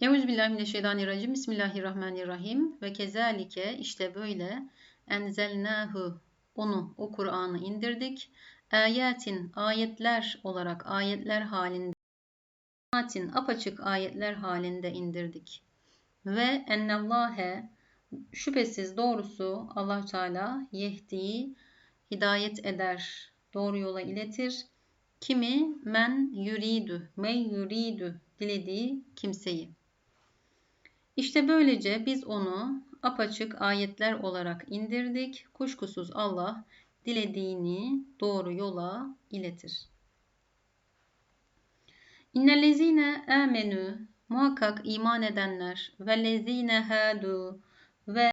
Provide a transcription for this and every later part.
Euzubillahimineşşeytanirracim. Bismillahirrahmanirrahim. Ve kezalike işte böyle enzelnahu onu o Kur'an'ı indirdik. Ayatin ayetler olarak ayetler halinde atin apaçık ayetler halinde indirdik. Ve ennallâhe şüphesiz doğrusu allah Teala yehdi hidayet eder, doğru yola iletir. Kimi men yuridu, men yuridu dilediği kimseyi. İşte böylece biz onu apaçık ayetler olarak indirdik. Kuşkusuz Allah dilediğini doğru yola iletir. İnnellezine amenü muhakkak iman edenler ve lezine hadu ve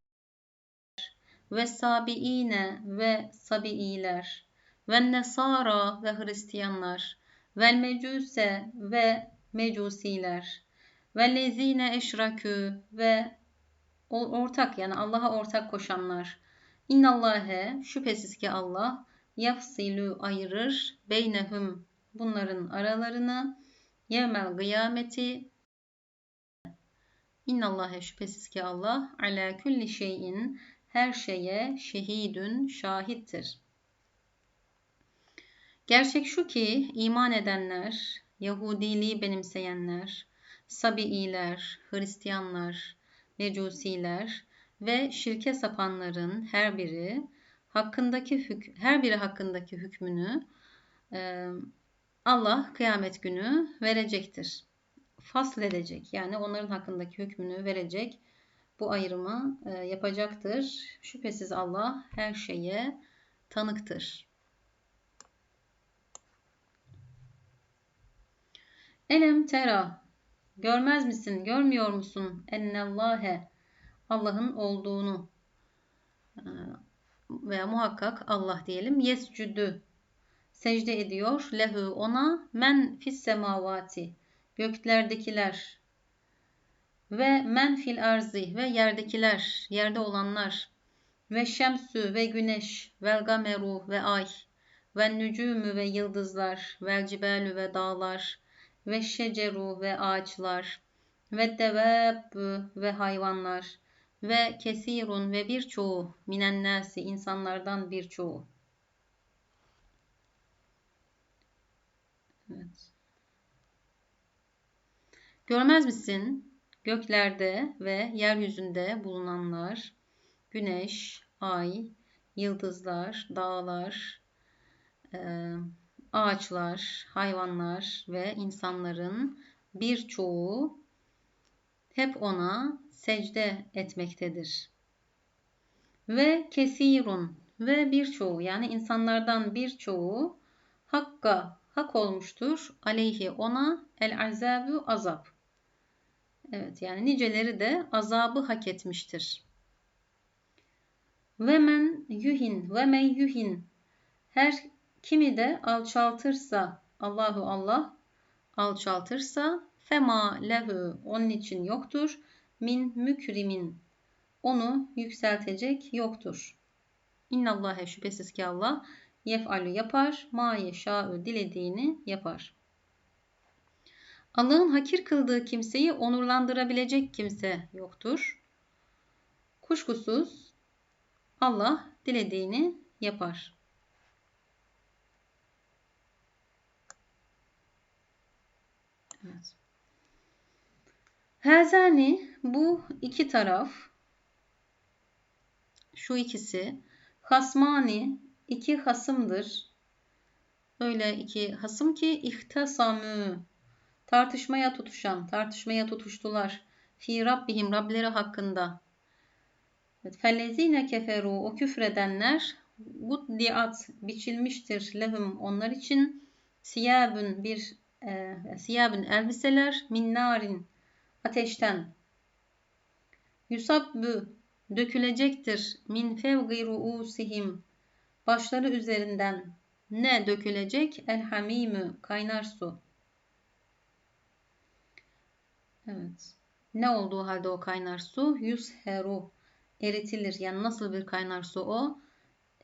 ve sabiine ve sabiiler ve nesara ve Hristiyanlar ve mecuse ve mecusiler ve lezine eşrakü ve ortak yani Allah'a ortak koşanlar. İnnallâhe şüphesiz ki Allah yafsilu ayırır beynehum bunların aralarını yevmel kıyameti İnnallâhe şüphesiz ki Allah ala külli şeyin her şeye şehidün şahittir. Gerçek şu ki iman edenler, Yahudiliği benimseyenler, Sabiiler, Hristiyanlar, Mecusiler ve şirke sapanların her biri hakkındaki hük her biri hakkındaki hükmünü e, Allah kıyamet günü verecektir. Fasledecek yani onların hakkındaki hükmünü verecek. Bu ayrımı e, yapacaktır. Şüphesiz Allah her şeye tanıktır. Elem tera Görmez misin, görmüyor musun? Ennallâhe Allah'ın olduğunu. E, veya muhakkak Allah diyelim. Yescüdü. Secde ediyor. Lehu ona. Men fis semavati. Göklerdekiler. Ve men fil arzi. Ve yerdekiler, yerde olanlar. Ve şemsü ve güneş. Vel gameru ve ay. Ve nücümü ve yıldızlar. Vel cibelü ve dağlar ve şeceru ve ağaçlar ve deveb ve hayvanlar ve kesirun ve birçoğu minennasi insanlardan birçoğu. Evet. Görmez misin? Göklerde ve yeryüzünde bulunanlar, güneş, ay, yıldızlar, dağlar, e, ağaçlar, hayvanlar ve insanların birçoğu hep ona secde etmektedir. Ve kesirun ve birçoğu yani insanlardan birçoğu hakka hak olmuştur aleyhi ona el azabu azap. Evet yani niceleri de azabı hak etmiştir. Ve men yuhin ve men yuhin her Kimi de alçaltırsa Allahu Allah alçaltırsa fema lehu onun için yoktur. Min mükrimin onu yükseltecek yoktur. İnnallâhe şüphesiz ki Allah yef'alü yapar, ma yeşâ'ü dilediğini yapar. Allah'ın hakir kıldığı kimseyi onurlandırabilecek kimse yoktur. Kuşkusuz Allah dilediğini yapar. Evet. Hazani bu iki taraf şu ikisi hasmani iki hasımdır. Öyle iki hasım ki ihtasamü tartışmaya tutuşan, tartışmaya tutuştular. Fi Rabbihim Rableri hakkında. Fellezine keferu o küfredenler guddiat biçilmiştir lehum onlar için siyabun bir e, siyabın elbiseler min narin ateşten. Yusabbü dökülecektir. Min fevgi ruusihim başları üzerinden. Ne dökülecek? El hamimü kaynar su. Evet. Ne olduğu halde o kaynar su? Yusheru eritilir. Yani nasıl bir kaynar su o?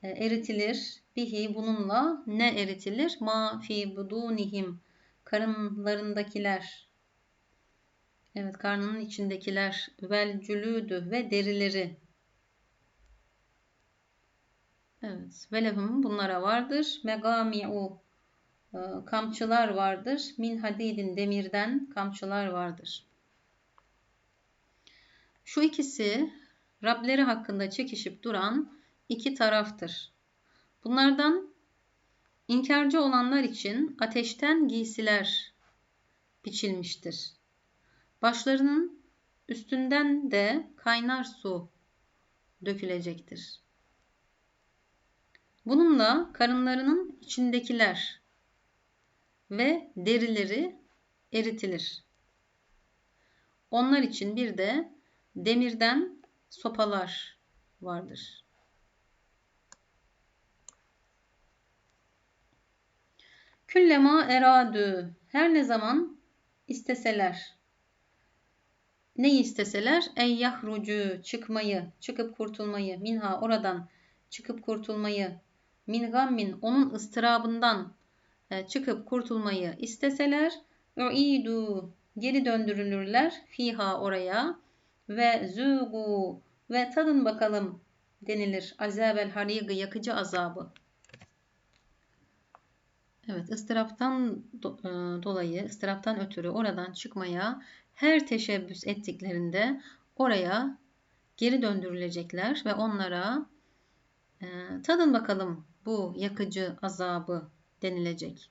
E, eritilir. Bihi bununla ne eritilir? Ma fi budunihim karınlarındakiler Evet karnının içindekiler vel cülüdü ve derileri. Evet velehum bunlara vardır. Megami'u e, kamçılar vardır. Min hadidin demirden kamçılar vardır. Şu ikisi Rableri hakkında çekişip duran iki taraftır. Bunlardan inkarcı olanlar için ateşten giysiler biçilmiştir. Başlarının üstünden de kaynar su dökülecektir. Bununla karınlarının içindekiler ve derileri eritilir. Onlar için bir de demirden sopalar vardır. Küllema eradü her ne zaman isteseler ne isteseler ey yahrucu çıkmayı çıkıp kurtulmayı minha oradan çıkıp kurtulmayı min gammin onun ıstırabından e, çıkıp kurtulmayı isteseler uidu geri döndürülürler fiha oraya ve zugu ve tadın bakalım denilir. Azabel harigi yakıcı azabı. Evet ıstıraptan e, dolayı, ıstıraptan ötürü oradan çıkmaya her teşebbüs ettiklerinde oraya geri döndürülecekler ve onlara e, tadın bakalım bu yakıcı azabı denilecek.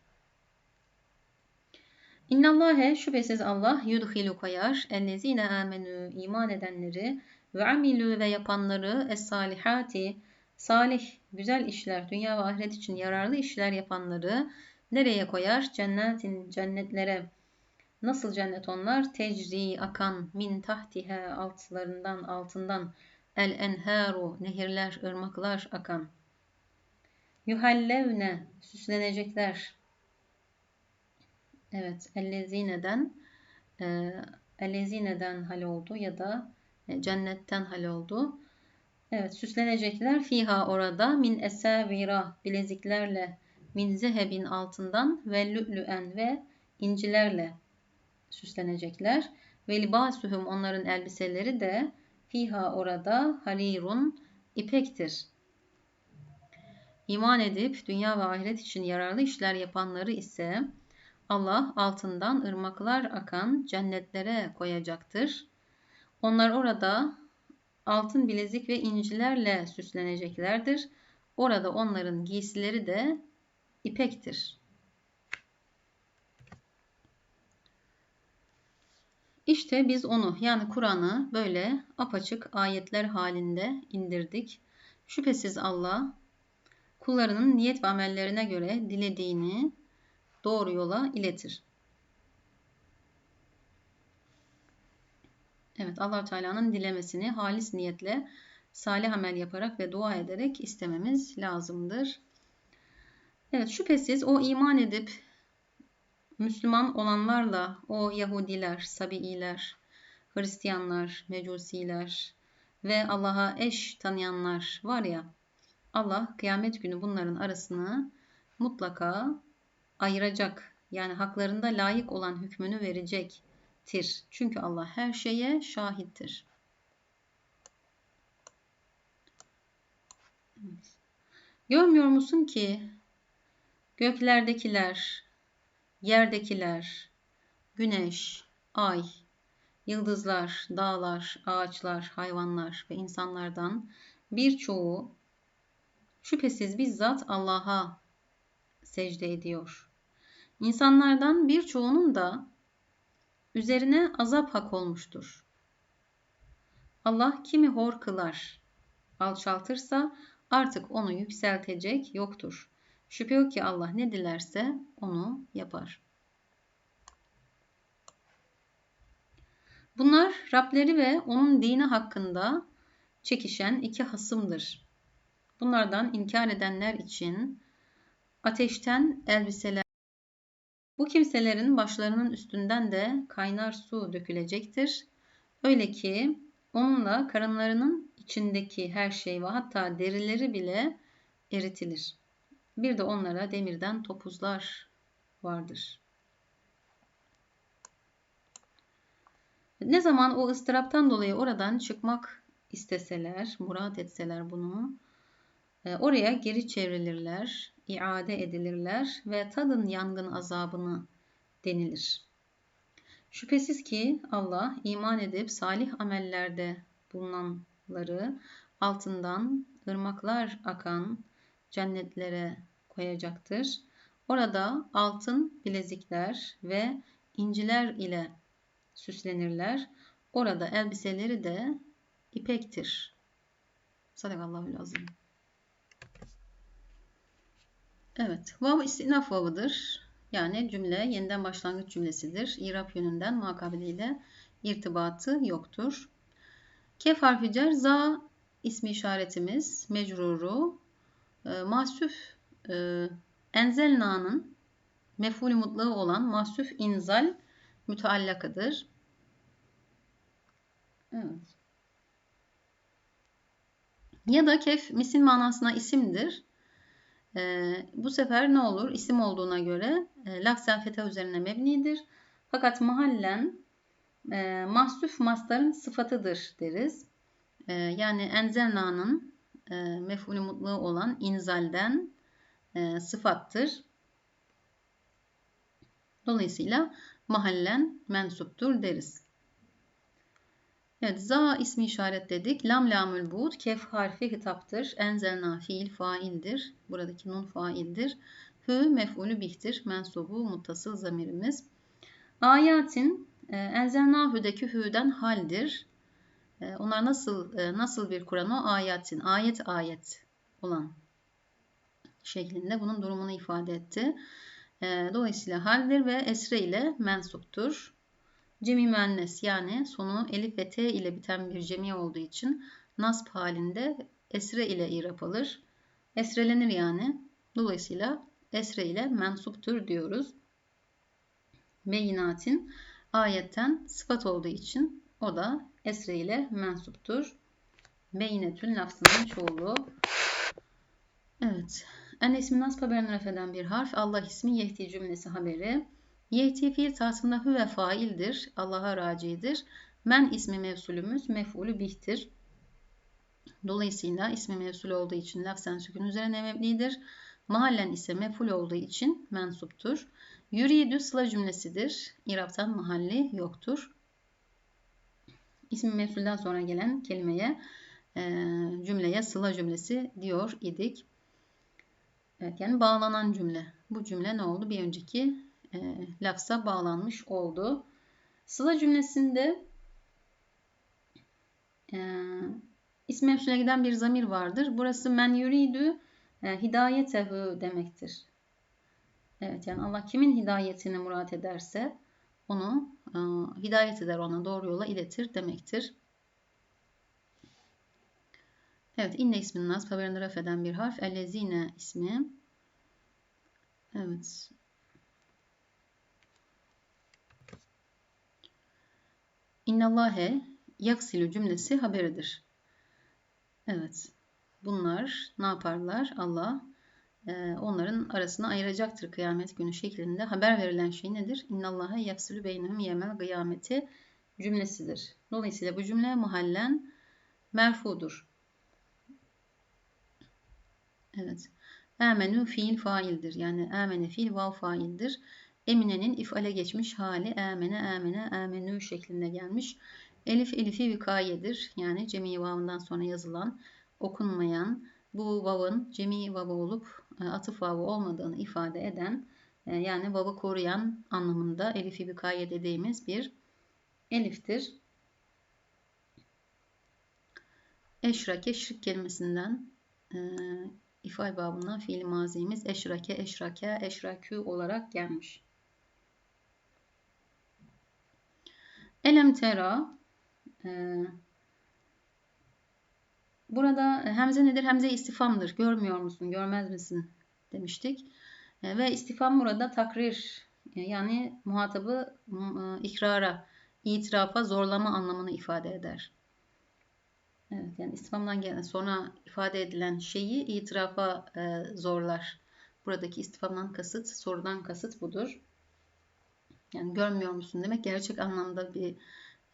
İnnallâhe şüphesiz Allah yudhilu koyar ellezine amenü iman edenleri ve amilü ve yapanları es-salihati salih güzel işler dünya ve ahiret için yararlı işler yapanları nereye koyar? Cennetin cennetlere. Nasıl cennet onlar? Tecri akan min tahtihe altlarından altından el enharu nehirler ırmaklar akan. Yuhallevne süslenecekler Evet, ellezineden e, ellezineden hal oldu ya da e, cennetten hal oldu. Evet, süslenecekler fiha orada min esavira bileziklerle min zehebin altından ve lü'lüen ve incilerle süslenecekler. Ve libasuhum onların elbiseleri de fiha orada harirun ipektir. İman edip dünya ve ahiret için yararlı işler yapanları ise Allah altından ırmaklar akan cennetlere koyacaktır. Onlar orada altın bilezik ve incilerle süsleneceklerdir. Orada onların giysileri de ipektir. İşte biz onu yani Kur'an'ı böyle apaçık ayetler halinde indirdik. Şüphesiz Allah kullarının niyet ve amellerine göre dilediğini doğru yola iletir. Evet allah Teala'nın dilemesini halis niyetle salih amel yaparak ve dua ederek istememiz lazımdır. Evet şüphesiz o iman edip Müslüman olanlarla o Yahudiler, Sabiiler, Hristiyanlar, Mecusiler ve Allah'a eş tanıyanlar var ya Allah kıyamet günü bunların arasını mutlaka ayıracak. Yani haklarında layık olan hükmünü verecektir. Çünkü Allah her şeye şahittir. Görmüyor musun ki göklerdekiler, yerdekiler, güneş, ay, yıldızlar, dağlar, ağaçlar, hayvanlar ve insanlardan birçoğu şüphesiz bizzat Allah'a secde ediyor. İnsanlardan birçoğunun da üzerine azap hak olmuştur. Allah kimi hor kılar, alçaltırsa artık onu yükseltecek yoktur. Şüphe yok ki Allah ne dilerse onu yapar. Bunlar Rableri ve onun dini hakkında çekişen iki hasımdır. Bunlardan inkar edenler için ateşten elbiseler bu kimselerin başlarının üstünden de kaynar su dökülecektir. Öyle ki onunla karınlarının içindeki her şey ve hatta derileri bile eritilir. Bir de onlara demirden topuzlar vardır. Ne zaman o ıstıraptan dolayı oradan çıkmak isteseler, murat etseler bunu, e, oraya geri çevrilirler, iade edilirler ve tadın yangın azabını denilir. Şüphesiz ki Allah iman edip salih amellerde bulunanları altından ırmaklar akan cennetlere koyacaktır. Orada altın bilezikler ve inciler ile süslenirler. Orada elbiseleri de ipektir. Sadakallahül azim. Evet, vav istinaf vavıdır. Yani cümle yeniden başlangıç cümlesidir. İrab yönünden makabiliyle irtibatı yoktur. Kef harfi cer, za ismi işaretimiz, mecruru, e, mahsuf e, enzelna'nın mef'ulü mutlağı olan mahsuf inzal müteallakıdır. Evet. Ya da kef misil manasına isimdir. E, bu sefer ne olur? İsim olduğuna göre e, lafzen fetha üzerine mebnidir. Fakat mahallen e, mahsuf mastarın sıfatıdır deriz. E, yani enzelna'nın e, mef'ulü mutlu olan inzalden e, sıfattır. Dolayısıyla mahallen mensuptur deriz. Evet, za ismi işaretledik. Lam lamül buğd kef harfi hitaptır. Enzelna fiil faildir. Buradaki nun faildir. Hü mef'ulü bihtir. Mensubu muttasıl zamirimiz. Ayatin e, enzelnahü'deki hü'den haldir. E, onlar nasıl e, nasıl bir Kur'an o? Ayatin. Ayet ayet olan şeklinde bunun durumunu ifade etti. E, dolayısıyla haldir ve esre ile mensuptur. Cemi müennes yani sonu elif ve t ile biten bir cemi olduğu için nasb halinde esre ile irap alır. Esrelenir yani. Dolayısıyla esre ile mensuptur diyoruz. Beyinatin ayetten sıfat olduğu için o da esre ile mensuptur. Beyinetün lafzının çoğulu. Evet. En ismi nasb haberini refeden bir harf. Allah ismi yehdi cümlesi haberi. Yehti fiil tasında hüve faildir. Allah'a racidir. Men ismi mevsulümüz mef'ulü bihtir. Dolayısıyla ismi mevsul olduğu için lafzen sükun üzerine mebnidir. Mahallen ise mef'ul olduğu için mensuptur. Yürüyedü sıla cümlesidir. İraptan mahalli yoktur. İsmi mevsulden sonra gelen kelimeye cümleye sıla cümlesi diyor idik. Evet yani bağlanan cümle. Bu cümle ne oldu? Bir önceki e, lafza bağlanmış oldu. Sıla cümlesinde e, isim mevsule giden bir zamir vardır. Burası men yuridü e, hidayetehu demektir. Evet yani Allah kimin hidayetini murat ederse onu e, hidayet eder ona doğru yola iletir demektir. Evet inne isminin nasb haberini ref eden bir harf. Ellezine ismi. Evet İnnallâhe yaksilü cümlesi haberidir. Evet. Bunlar ne yaparlar? Allah e, onların arasına ayıracaktır kıyamet günü şeklinde haber verilen şey nedir? İnnallâhe yaksilü beynehum yemel kıyameti cümlesidir. Dolayısıyla bu cümle mahallen merfudur. Evet. Emenü fiil faildir. Yani emene fiil vav faildir. Emine'nin ifale geçmiş hali emene, emene, emenü şeklinde gelmiş. Elif elifi vikayedir. Yani cemi vavından sonra yazılan, okunmayan, bu vavın cemi vavı olup e, atıf vavı olmadığını ifade eden, e, yani vavı koruyan anlamında elifi vikaye dediğimiz bir eliftir. Eşrake şirk kelimesinden e, ifal babından fiil mazimiz eşrake, eşrake, eşrakü olarak gelmiş. Elem tera e, burada hemze nedir? Hemze istifamdır. Görmüyor musun? Görmez misin? demiştik. E, ve istifam burada takrir e, yani muhatabı e, ikrara, itirafa zorlama anlamını ifade eder. Evet yani istifamdan gelen sonra ifade edilen şeyi itirafa e, zorlar. Buradaki istifamdan kasıt, sorudan kasıt budur. Yani görmüyor musun demek gerçek anlamda bir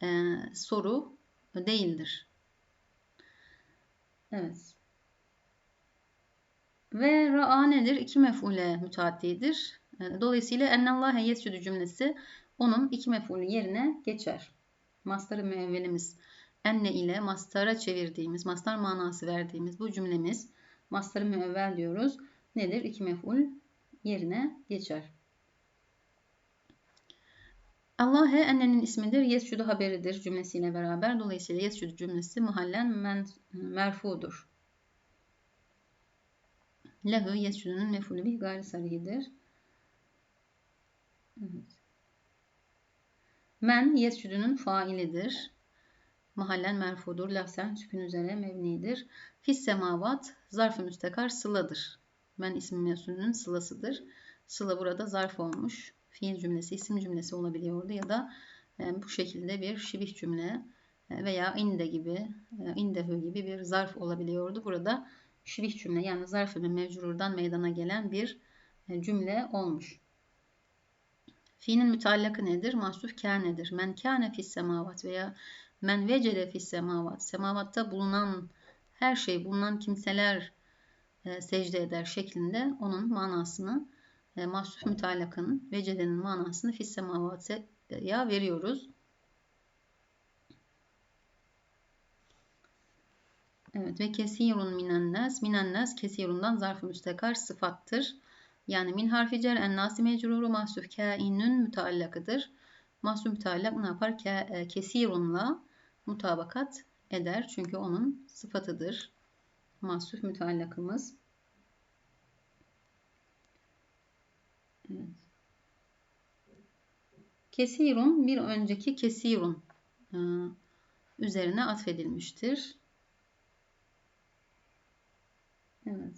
e, soru değildir. Evet. Ve ra'a nedir? İki mef'ule müteaddidir. E, dolayısıyla ennallâhe yescudu cümlesi onun iki mef'ulü yerine geçer. Mastarı müevvelimiz enne ile mastara çevirdiğimiz, mastar manası verdiğimiz bu cümlemiz mastarı müevvel diyoruz. Nedir? İki mef'ul yerine geçer. Allah'e ennenin ismidir. Yescudu haberidir cümlesiyle beraber. Dolayısıyla yescudu cümlesi mahallen men, merfudur. Lehu yescudunun mefulü bir gayri sarihidir. Evet. Men yescudunun failidir. Mahallen merfudur. Lafzen sükun üzere mevnidir. Fis semavat zarf-ı müstekar sıladır. Men ismi mesulünün sılasıdır. Sıla burada zarf olmuş. Fiil cümlesi, isim cümlesi olabiliyordu ya da e, bu şekilde bir şibih cümle e, veya inde gibi, e, gibi bir zarf olabiliyordu. Burada şibih cümle yani zarf ve mevcururdan meydana gelen bir e, cümle olmuş. Fiilin müteallakı nedir? Mahsuf kânedir. Men kâne fis semavat veya men vecede fis semavat. Semavatta bulunan her şey, bulunan kimseler e, secde eder şeklinde onun manasını e, mahsuf müteallakın vecedenin manasını fis semavat'a veriyoruz. Evet ve kesirun minennas. Minennas kesirundan zarf-ı müstekar sıfattır. Yani min harfi cer en nasi mecruru mahsuf kainün müteallakıdır. Mahsuf müteallak ne yapar? Ke, e, kesirunla mutabakat eder. Çünkü onun sıfatıdır. Mahsuf müteallakımız. Evet. Kesirun bir önceki kesirun e, üzerine atfedilmiştir. Evet.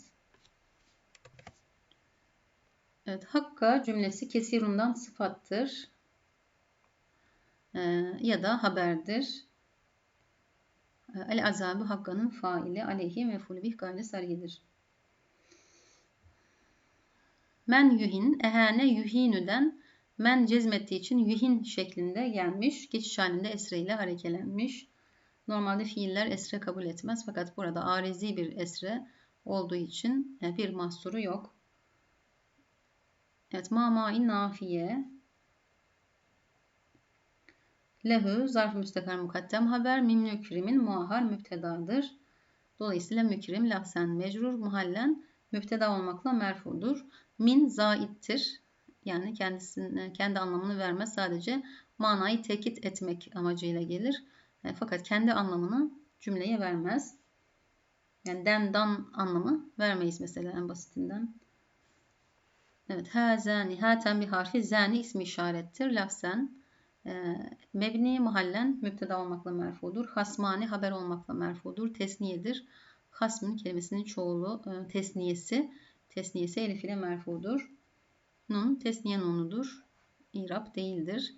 Evet, hakka cümlesi kesirundan sıfattır. Ee, ya da haberdir. Ee, El azabı hakkanın faili aleyhi mefulü bih gayri sargidir. Men yuhin, ehane yuhinüden men cezmettiği için yuhin şeklinde gelmiş. Geçiş halinde esre ile harekelenmiş. Normalde fiiller esre kabul etmez fakat burada arizi bir esre olduğu için e, bir mahsuru yok. Evet, ma'ma'in nafiye. Lehu zarf-ı müstakar mukaddem haber min mükrimin muahar müptedadır. Dolayısıyla mükrim lafzen mecrur muhallen müpteda olmakla merfudur. Min zaittir. Yani kendisine, kendi anlamını vermez. Sadece manayı tekit etmek amacıyla gelir. E, fakat kendi anlamını cümleye vermez. Yani den, dan anlamı vermeyiz mesela en basitinden. Evet, ha zani, haten bir harfi zani ismi işarettir. Lafzen mebni muhallen müpteda olmakla merfudur. Hasmani haber olmakla merfudur. Tesniyedir. Hasmın kelimesinin çoğulu e, tesniyesi. Tesniyesi elif ile merfudur. Nun tesniye nunudur. İrab değildir.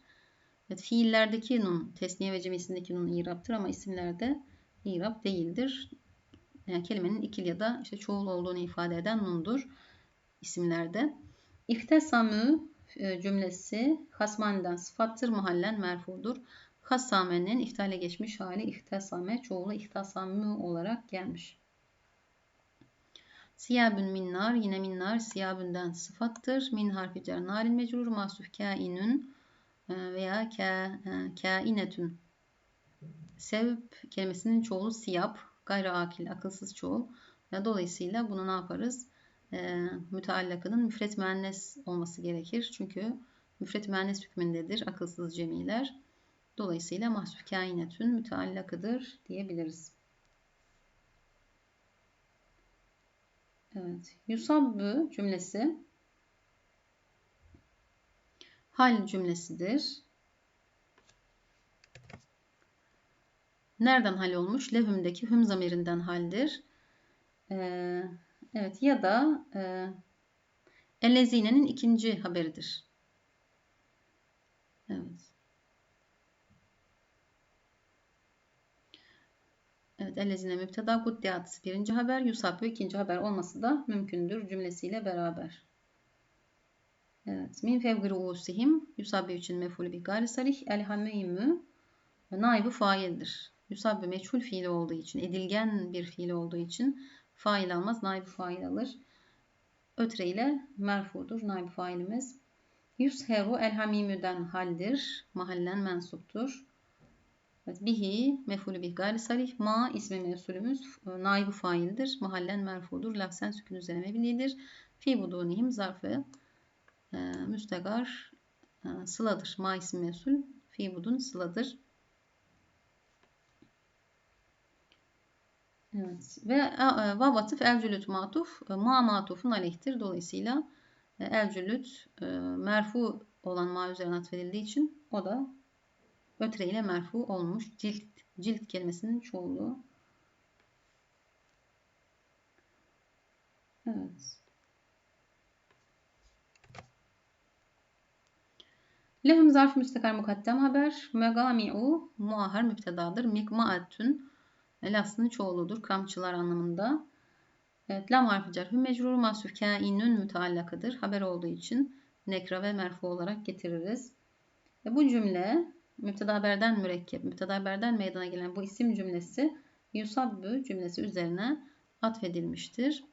Evet, fiillerdeki nun tesniye ve cemisindeki nun iraptır ama isimlerde irab değildir yani kelimenin ikil ya da işte çoğul olduğunu ifade eden nundur isimlerde. İhtesamü cümlesi hasmaniden sıfattır, muhallen merfudur. Hasamenin iftale geçmiş hali ihtesame, çoğulu ihtasamü olarak gelmiş. Siyabün minnar, yine minnar siyabünden sıfattır. Min harfi cer narin mecrur, mahsuf kainün e, veya ka, e, kainetün. Sevp kelimesinin çoğulu siyab, gayri akil, akılsız çoğul. Dolayısıyla bunu ne yaparız? E, müteallakının müfret müennes olması gerekir. Çünkü müfret müennes hükmündedir akılsız cemiler. Dolayısıyla mahsuf kainetün müteallakıdır diyebiliriz. Evet. Yusabbü cümlesi hal cümlesidir. Nereden hal olmuş? Lehüm'deki hüm zamirinden haldir. Ee, evet ya da e, Ellezine'nin ikinci haberidir. Evet. Evet, ellezine müpteda kuddiyat birinci haber, yusabü ikinci haber olması da mümkündür cümlesiyle beraber. Evet, min fevgri usihim yusabü için mefulü bir gayri sarih el hammeymü Naibi faildir. Yusabbe meçhul fiili olduğu için, edilgen bir fiil olduğu için fail almaz, naibi fail alır. Ötre ile merfudur naibi failimiz. Yusheru elhamimüden haldir. Mahallen mensuptur. Evet, bihi mefulü bih gayri sarih. Ma ismi mevsulümüz e, naibi faildir. Mahallen merfudur. Lafzen sükun üzerine mebnidir. Fi budunihim zarfı e, müstegar e, sıladır. Ma ismi mevsul fi budun sıladır. Evet. Ve e, vav atıf elcülüt matuf e, ma matufun aleyhtir. Dolayısıyla e, elcülüt merfu olan ma üzerine atfedildiği için o da ötre ile merfu olmuş. Cilt, cilt kelimesinin çoğulu. Evet. Lehum zarf müstakar mukaddem haber. Megami'u muahar müptedadır. Mikma'atün Lafzının çoğuludur. Kamçılar anlamında. Evet, lam harfi cerhü mecrur mahsuf kainün müteallakıdır. Haber olduğu için nekra ve merfu olarak getiririz. Ve bu cümle müpteda haberden mürekkep, müpteda haberden meydana gelen bu isim cümlesi yusabbü cümlesi üzerine atfedilmiştir.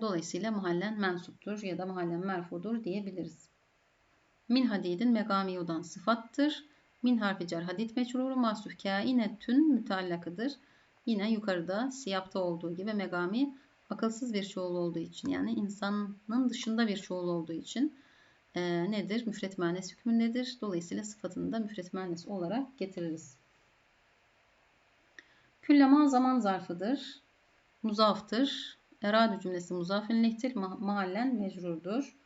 Dolayısıyla mahallen mensuptur ya da mahallen merfudur diyebiliriz. Min hadidin megamiyudan sıfattır. Min harfi cer hadid meçruru mahsuf kainetün müteallakıdır. Yine yukarıda siyapta olduğu gibi megami akılsız bir çoğul olduğu için yani insanın dışında bir çoğul olduğu için e, nedir? Müfret müennes hükmündedir. Dolayısıyla sıfatını da müfret müennes olarak getiririz. Küllema zaman zarfıdır. Muzaftır. Eradu cümlesi muzafin lehtir. Mahallen mecrurdur.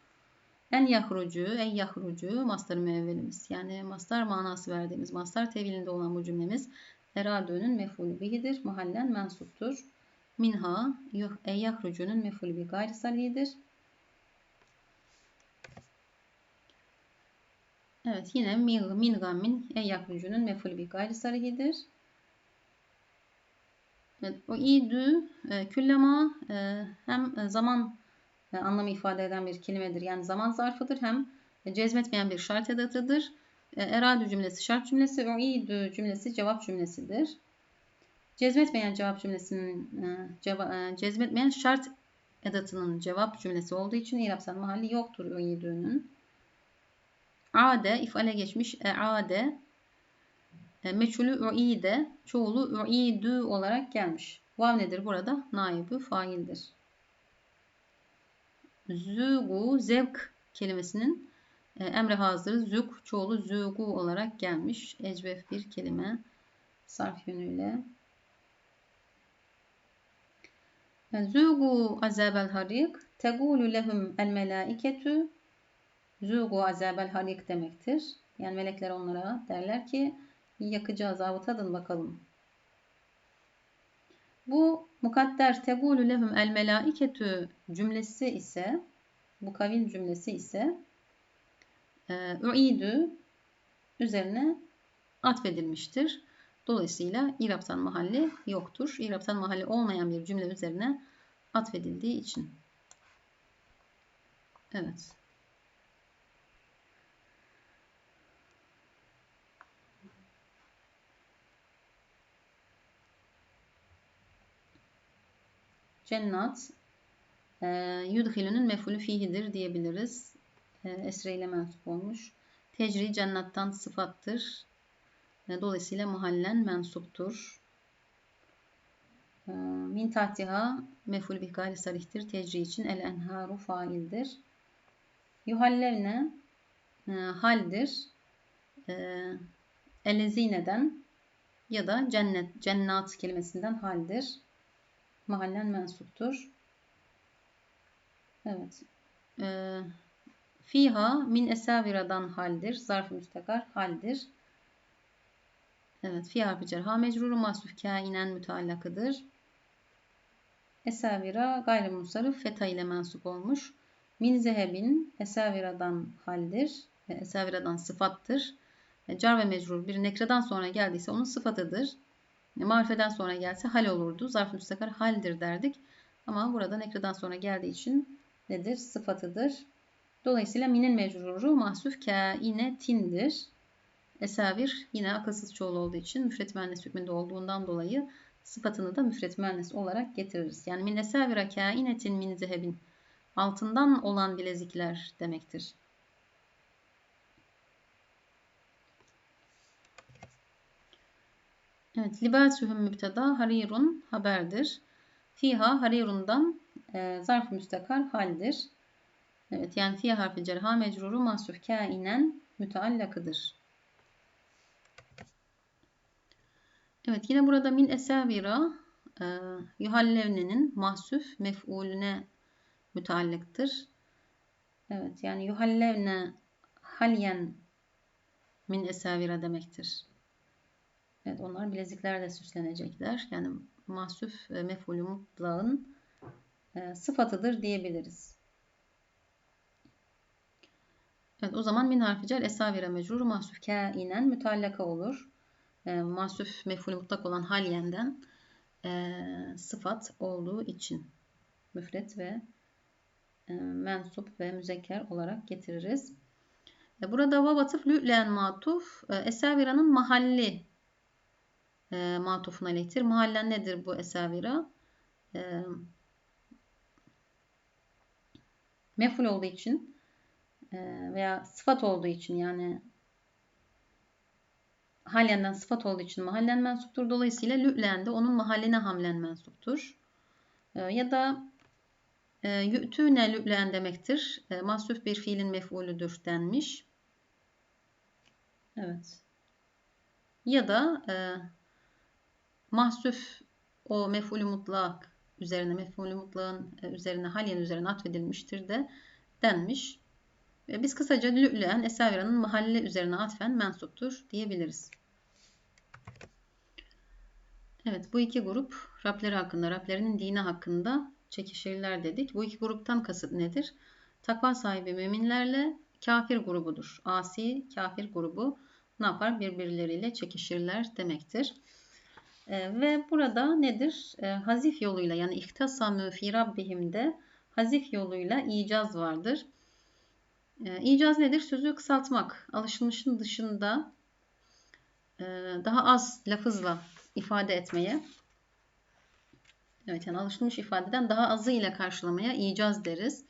En yahrucu, en yahrucu mastar müevvelimiz. Yani mastar manası verdiğimiz mastar tevilinde olan bu cümlemiz Eradü'nün mefulü bihidir. Mahallen mensuptur. Minha e yahrucunun mefulü bi gayri salidir. Evet yine min gammin e yahrucunun mefulü bi gayri salidir. Evet, o idü e, küllema e, hem zaman e, anlamı ifade eden bir kelimedir. Yani zaman zarfıdır hem cezmetmeyen bir şart edatıdır. E, Eradü cümlesi şart cümlesi, uidü cümlesi cevap cümlesidir. Cezmetmeyen cevap cümlesinin e, ceva, e, cezmetmeyen şart edatının cevap cümlesi olduğu için irapsal mahalli yoktur uidü'nün. Ade ifale geçmiş eade meçhulü uide çoğulu uidü olarak gelmiş. Vav nedir burada? Naibü faildir. Zügu zevk kelimesinin emre hazır zük çoğulu zügu olarak gelmiş. Ecvef bir kelime sarf yönüyle. Zügu azabel harik tegulu lehum el melaiketu Zügu azabel harik demektir. Yani melekler onlara derler ki yakıcı azabı tadın bakalım. Bu mukadder tegulu lehum el melaiketu cümlesi ise bu kavil cümlesi ise e, uidü üzerine atfedilmiştir. Dolayısıyla İraptan mahalli yoktur. İraptan mahalli olmayan bir cümle üzerine atfedildiği için. Evet. Cennat e, yudhilünün mefulü fihidir diyebiliriz. E, esre ile mensup olmuş. Tecri cennetten sıfattır. E, dolayısıyla mahallen mensuptur. E, min tahtiha meful bih gayri sarihtir. Tecri için el enharu faildir. Yuhallevne haldir. Elezineden ya da cennet, cennat kelimesinden haldir. Mahallen mensuptur. Evet. Ee, Fiha min esaviradan haldir. Zarf-ı müstakar haldir. Evet. Fi harfi cerha mecruru masuf kainen müteallakıdır. Esavira gayrimusarif feta ile mensup olmuş. Min zehebin esaviradan haldir. E, esaviradan sıfattır. E, car ve mecrur bir nekreden sonra geldiyse onun sıfatıdır. E, marifeden sonra gelse hal olurdu. Zarf-ı müstakar haldir derdik. Ama burada nekreden sonra geldiği için nedir? Sıfatıdır. Dolayısıyla minin mecruru mahsuf kainetindir. Esavir yine akılsız çoğul olduğu için müfret müennes hükmünde olduğundan dolayı sıfatını da müfret müennes olarak getiririz. Yani min esavira kainetin min zehebin altından olan bilezikler demektir. Evet, libasuhum mübteda, harirun haberdir. Fiha harirundan e, zarf müstakar haldir. Evet, yani fiha harfi cerha mecruru mahsuf kainen müteallakıdır. Evet, yine burada min esavira e, yuhallevnenin mahsuf mef'ulüne müteallıktır. Evet, yani yuhallevne halyen min esavira demektir. Evet onlar bileziklerle süslenecekler. Yani mahsuf e, mef'ulü mutlağın e, sıfatıdır diyebiliriz. Evet o zaman min harfi cer esavire mecrur mahsuf kainen mütallaka olur. E, mahsuf mef'ulü mutlak olan halyenden e, sıfat olduğu için müfret ve e, mensup ve müzekker olarak getiririz. E, burada vav atıf lü'len matuf e, esaviranın mahalli e, matufun aleyhtir. Mahallen nedir bu esavira? E, meful olduğu için veya sıfat olduğu için yani hallenden sıfat olduğu için mahallen mensuptur. Dolayısıyla lü'len de onun mahalline hamlen mensuptur. E, ya da e, yü'tüne lü'len demektir. E, mahsuf bir fiilin mef'ulüdür denmiş. Evet. Ya da e, mahsuf o mef'ulü mutlak üzerine mef'ulü mutlağın e, üzerine haliyen üzerine atfedilmiştir de denmiş. Biz kısaca lü'len esaviranın mahalle üzerine atfen mensuptur diyebiliriz. Evet bu iki grup Rableri hakkında, Rablerinin dini hakkında çekişirler dedik. Bu iki gruptan kasıt nedir? Takva sahibi müminlerle kafir grubudur. Asi kafir grubu ne yapar? Birbirleriyle çekişirler demektir. E, ve burada nedir? E, hazif yoluyla yani ihtasamü fi rabbihimde hazif yoluyla icaz vardır. E, nedir? Sözü kısaltmak. Alışılmışın dışında e, daha az lafızla ifade etmeye Evet yani alışılmış ifadeden daha azı ile karşılamaya icaz deriz.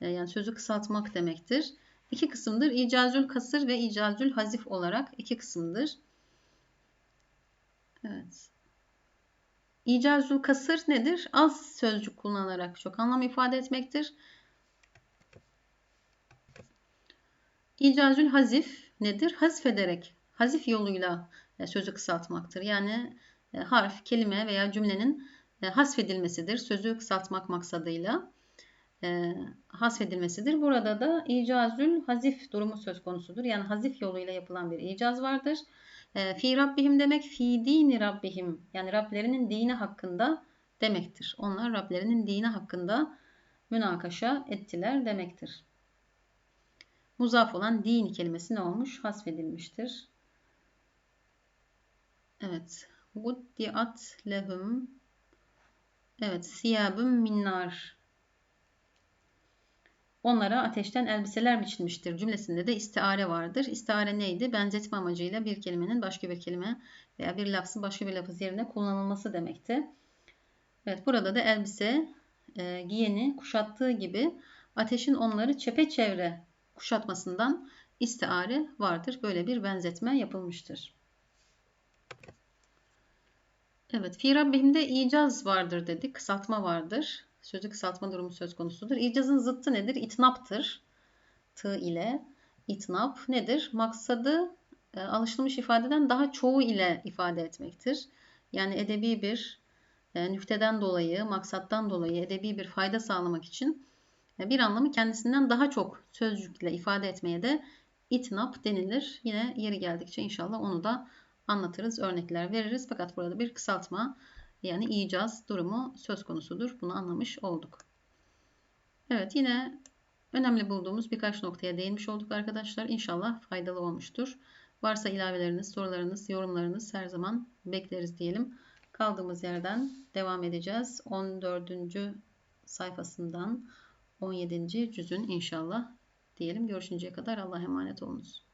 E, yani sözü kısaltmak demektir. İki kısımdır. İcazül kasır ve icazül hazif olarak iki kısımdır. Evet. İcazül kasır nedir? Az sözcük kullanarak çok anlam ifade etmektir. İcazül hazif nedir? Hazif ederek, hazif yoluyla e, sözü kısaltmaktır. Yani e, harf, kelime veya cümlenin e, hasfedilmesidir. Sözü kısaltmak maksadıyla hasfedilmesidir. Burada da icazül hazif durumu söz konusudur. Yani hazif yoluyla yapılan bir icaz vardır. E, fi Rabbihim demek fi dini Rabbihim yani Rablerinin dini hakkında demektir. Onlar Rablerinin dini hakkında münakaşa ettiler demektir. Muzaf olan din kelimesi ne olmuş? Hasfedilmiştir. Evet. Guddiat lehum Evet. Siyabun minnar Onlara ateşten elbiseler biçilmiştir cümlesinde de istiare vardır. İstiare neydi? Benzetme amacıyla bir kelimenin başka bir kelime veya bir lafzın başka bir lafız yerine kullanılması demekti. Evet burada da elbise e, giyeni kuşattığı gibi ateşin onları çepeçevre kuşatmasından istiare vardır. Böyle bir benzetme yapılmıştır. Evet, fi rabbihimde icaz vardır dedik, kısaltma vardır sözü kısaltma durumu söz konusudur. İcazın zıttı nedir? İtnaptır. Tı ile. İtnap nedir? Maksadı e, alışılmış ifadeden daha çoğu ile ifade etmektir. Yani edebi bir e, nükteden dolayı, maksattan dolayı edebi bir fayda sağlamak için bir anlamı kendisinden daha çok sözcükle ifade etmeye de itnap denilir. Yine yeri geldikçe inşallah onu da anlatırız, örnekler veririz. Fakat burada bir kısaltma yani icaz durumu söz konusudur. Bunu anlamış olduk. Evet yine önemli bulduğumuz birkaç noktaya değinmiş olduk arkadaşlar. İnşallah faydalı olmuştur. Varsa ilaveleriniz, sorularınız, yorumlarınız her zaman bekleriz diyelim. Kaldığımız yerden devam edeceğiz. 14. sayfasından 17. cüzün inşallah diyelim. Görüşünceye kadar Allah'a emanet olunuz.